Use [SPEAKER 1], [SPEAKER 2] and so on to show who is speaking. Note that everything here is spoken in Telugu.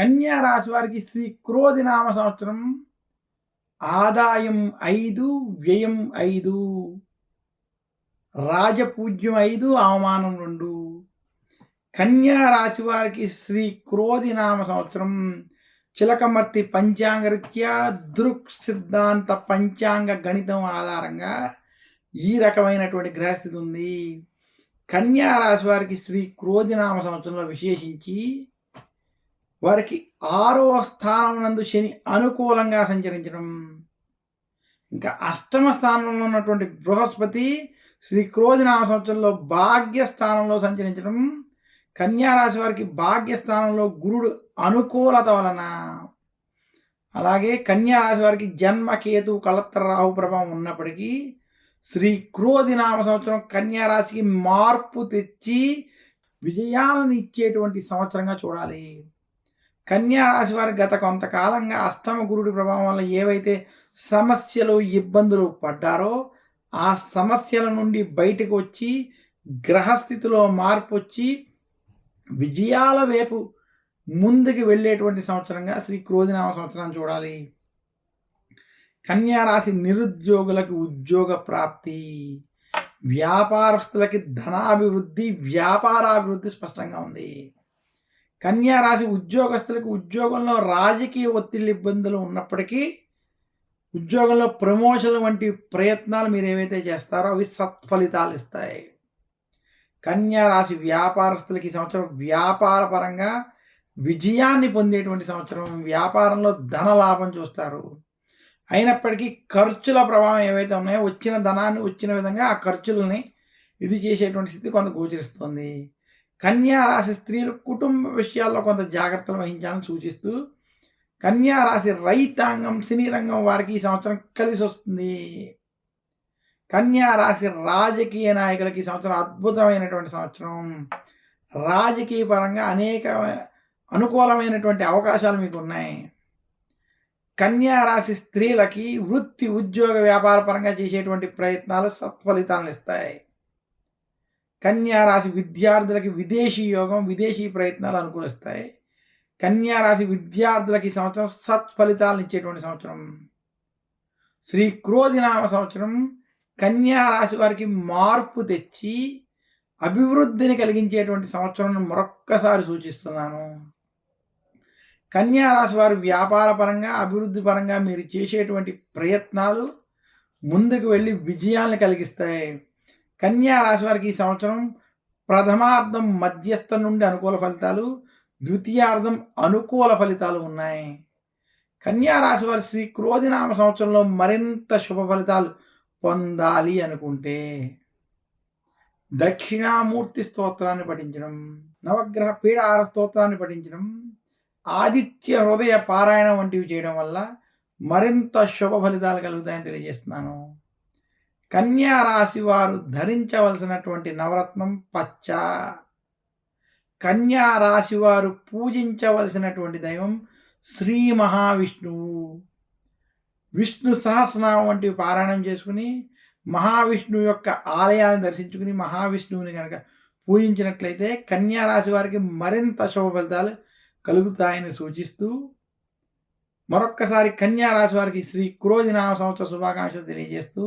[SPEAKER 1] కన్యా రాశి వారికి శ్రీ క్రోధి నామ సంవత్సరం ఆదాయం ఐదు వ్యయం ఐదు రాజపూజ్యం ఐదు అవమానం రెండు. కన్యా రాశి వారికి శ్రీ క్రోధి నామ సంవత్సరం చిలకమర్తి పంచాంగరీత్యా దృక్ సిద్ధాంత పంచాంగ గణితం ఆధారంగా ఈ రకమైనటువంటి గ్రహస్థితి ఉంది. కన్యా రాశి వారికి శ్రీ క్రోధి నామ సంవత్సరంలో విశేషించి వారికి ఆరో స్థానం నందు శని అనుకూలంగా సంచరించడం. ఇంకా అష్టమ స్థానంలో ఉన్నటువంటి బృహస్పతి శ్రీ క్రోజనామ సంవత్సరంలో భాగ్యస్థానంలో సంచరించడం. కన్యారాశి వారికి భాగ్యస్థానంలో గురుడు అనుకూలత వలన. అలాగే కన్యారాశి వారికి జన్మకేతు కళత్ర రాహు ప్రభావం ఉన్నప్పటికీ శ్రీ క్రోధి నామ సంవత్సరం కన్యారాశికి మార్పు తెచ్చి విజయాలను ఇచ్చేటువంటి సంవత్సరంగా చూడాలి. కన్యా రాశి వారికి గత కొంతకాలంగా అష్టమ గురుడి ప్రభావం వల్ల ఏవైతే సమస్యలు ఇబ్బందులు పడ్డారో ఆ సమస్యల నుండి బయటకు వచ్చి గ్రహస్థితిలో మార్పు వచ్చి విజయాల వైపు ముందుకు వెళ్ళేటువంటి సంవత్సరంగా శ్రీ క్రోధినామ సంవత్సరం చూడాలి. కన్యా రాశి నిరుద్యోగులకు ఉద్యోగ ప్రాప్తి వ్యాపారస్తులకి ధనాభివృద్ధి వ్యాపారాభివృద్ధి స్పష్టంగా ఉంది. కన్యా రాశి ఉద్యోగస్తులకు ఉద్యోగంలో రాజకీయ ఒత్తిడి ఇబ్బందులు ఉన్నప్పటికీ ఉద్యోగంలో ప్రమోషన్ వంటి ప్రయత్నాలు మీరు ఏవైతే చేస్తారో అవి సత్ఫలితాలు ఇస్తాయి. కన్యా రాశి వ్యాపారస్తులకి ఈ సంవత్సరం వ్యాపార పరంగా విజయాన్ని పొందేటువంటి సంవత్సరం. వ్యాపారంలో ధన లాభం చూస్తారు. అయినప్పటికీ ఖర్చుల ప్రభావం ఏవైతే ఉన్నాయో వచ్చిన ధనాన్ని వచ్చిన విధంగా ఆ ఖర్చులని ఇది చేసేటువంటి స్థితి కొంత గోచరిస్తుంది. కన్యా రాశి స్త్రీలు కుటుంబ విషయాల్లో కొంత జాగ్రత్తలు వహించాలని సూచిస్తూ కన్యా రాశి రైతాంగం సినీ రంగం వారికి ఈ సంవత్సరం కలిసి వస్తుంది. కన్యా రాశి రాజకీయ నాయకులకి ఈ సంవత్సరం అద్భుతమైనటువంటి సంవత్సరం. రాజకీయ పరంగా అనేక అనుకూలమైనటువంటి అవకాశాలు మీకు ఉన్నాయి. కన్యా రాశి స్త్రీలకి వృత్తి ఉద్యోగ వ్యాపార పరంగా చేసేటువంటి ప్రయత్నాలు సత్ఫలితాలను ఇస్తాయి. కన్యా రాశి విద్యార్థులకి విదేశీ యోగం విదేశీ ప్రయత్నాలు అనుకూలిస్తాయి కన్యారాశి విద్యార్థులకి సంవత్సరం సత్ఫలితాలను ఇచ్చేటువంటి సంవత్సరం. శ్రీ క్రోధినామ సంవత్సరం కన్యా రాశి వారికి మార్పు తెచ్చి అభివృద్ధిని కలిగించేటువంటి సంవత్సరం మరొక్కసారి సూచిస్తున్నాను. కన్యారాశి వారు వ్యాపార పరంగా అభివృద్ధి పరంగా మీరు చేసేటువంటి ప్రయత్నాలు ముందుకు వెళ్ళి విజయాలను కలిగిస్తాయి. కన్యా రాశి వారికి ఈ సంవత్సరం ప్రథమార్థం మధ్యస్థం నుండి అనుకూల ఫలితాలు ద్వితీయార్థం అనుకూల ఫలితాలు ఉన్నాయి. కన్యా రాశి వారి శ్రీ క్రోధినామ సంవత్సరంలో మరింత శుభ ఫలితాలు పొందాలి అనుకుంటే దక్షిణామూర్తి స్తోత్రాన్ని పఠించడం నవగ్రహ పీడార స్తోత్రాన్ని పఠించడం ఆదిత్య హృదయ పారాయణం వంటివి చేయడం వల్ల మరింత శుభ ఫలితాలు కలుగుతాయని తెలియజేస్తున్నాను. కన్యా రాశి వారు ధరించవలసినటువంటి నవరత్నం పచ్చ. కన్యా రాశి వారు పూజించవలసినటువంటి దైవం శ్రీ మహావిష్ణువు విష్ణు సహస్రనామం వంటివి పారాయణం చేసుకుని మహావిష్ణువు యొక్క ఆలయాన్ని దర్శించుకుని మహావిష్ణువుని కనుక పూజించినట్లయితే కన్యా రాశి వారికి మరింత శుభ ఫలితాలు కలుగుతాయని సూచిస్తూ మరొక్కసారి కన్యా రాశి వారికి శ్రీ క్రోధి నామ సంవత్సర శుభాకాంక్షలు తెలియజేస్తూ